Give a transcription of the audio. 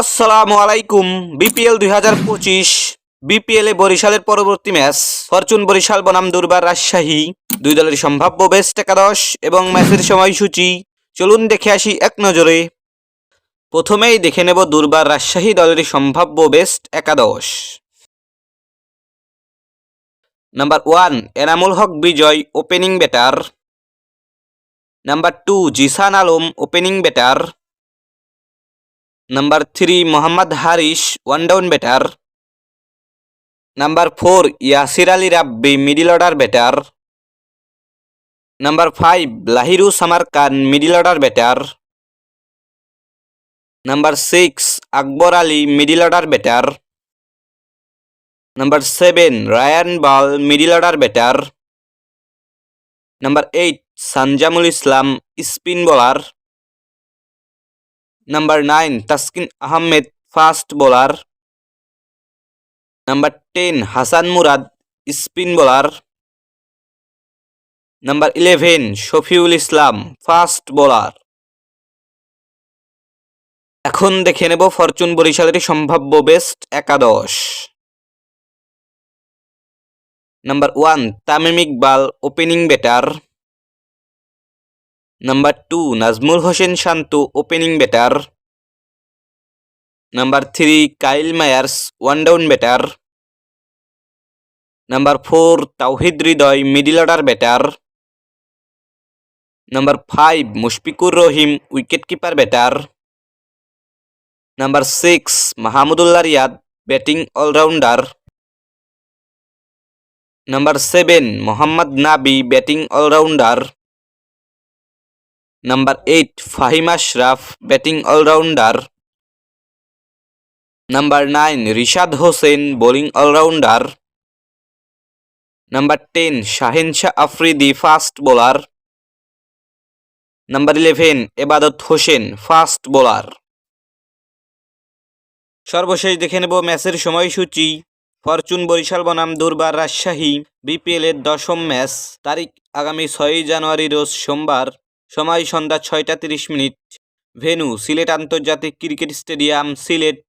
আসসালামু আলাইকুম। বিপিএল দুই হাজার পঁচিশ, বিপিএল বরিশালের পরবর্তী ম্যাচ। ফরচুন বরিশাল বনাম দুর্বার রাজশাহী। দুই দলের সম্ভাব্য বেস্ট একাদশ এবং ম্যাচের সময়সূচি। চলুন দেখে আসি এক নজরে। প্রথমেই দেখে নেব দুর্বার রাজশাহী দলের সম্ভাব্য বেস্ট একাদশ। Number one, Enamul Haque Bijoy opening batter number two, Zisan Alam opening batter number three Mohammad Haris one down batter number four Yasir Ali Rabbi middle order batter number five Lahiru Samarakoon middle order batter number six Akbar Ali middle order batter number seven Ryan Burl middle order batter number eight Sanjamul Islam spin bowler number nine Taskin Ahmed fast bowler number ten Hasan Murad spin bowler number eleven Shafiul Islam fast bowler এখন দেখে নেব fortune বরিশালের সম্ভাব্য best একাদশ। Number one Tamim Iqbal opening batter number two Najmul Hossain Shanto opening batter number three Kyle Mayers one down batter number four Towhid Hridoy middle order batter number five Mushfiqur Rahim wicket keeper batter number six Mahmudullah Riyad batting allrounder number seven Mohammad Nabi batting allrounder number eight Faheem Ashraf batting allrounder number nine Rishad Hossain bowling allrounder number ten Shaheen Shah Afridi fast bowler number eleven Ebadot Hossain fast bowler সর্বশেষ দেখে নেব ম্যাচের সময়সূচি। Fortune Barishal বনাম দুর্বার Rajshahi BPL এর দশম match, তারিখ আগামী ছয়ই জানুয়ারি, রোজ সোমবার। সময় সন্ধ্যা ছয়টা তিরিশ মিনিট। ভেনু সিলেট আন্তর্জাতিক ক্রিকেট স্টেডিয়াম সিলেট।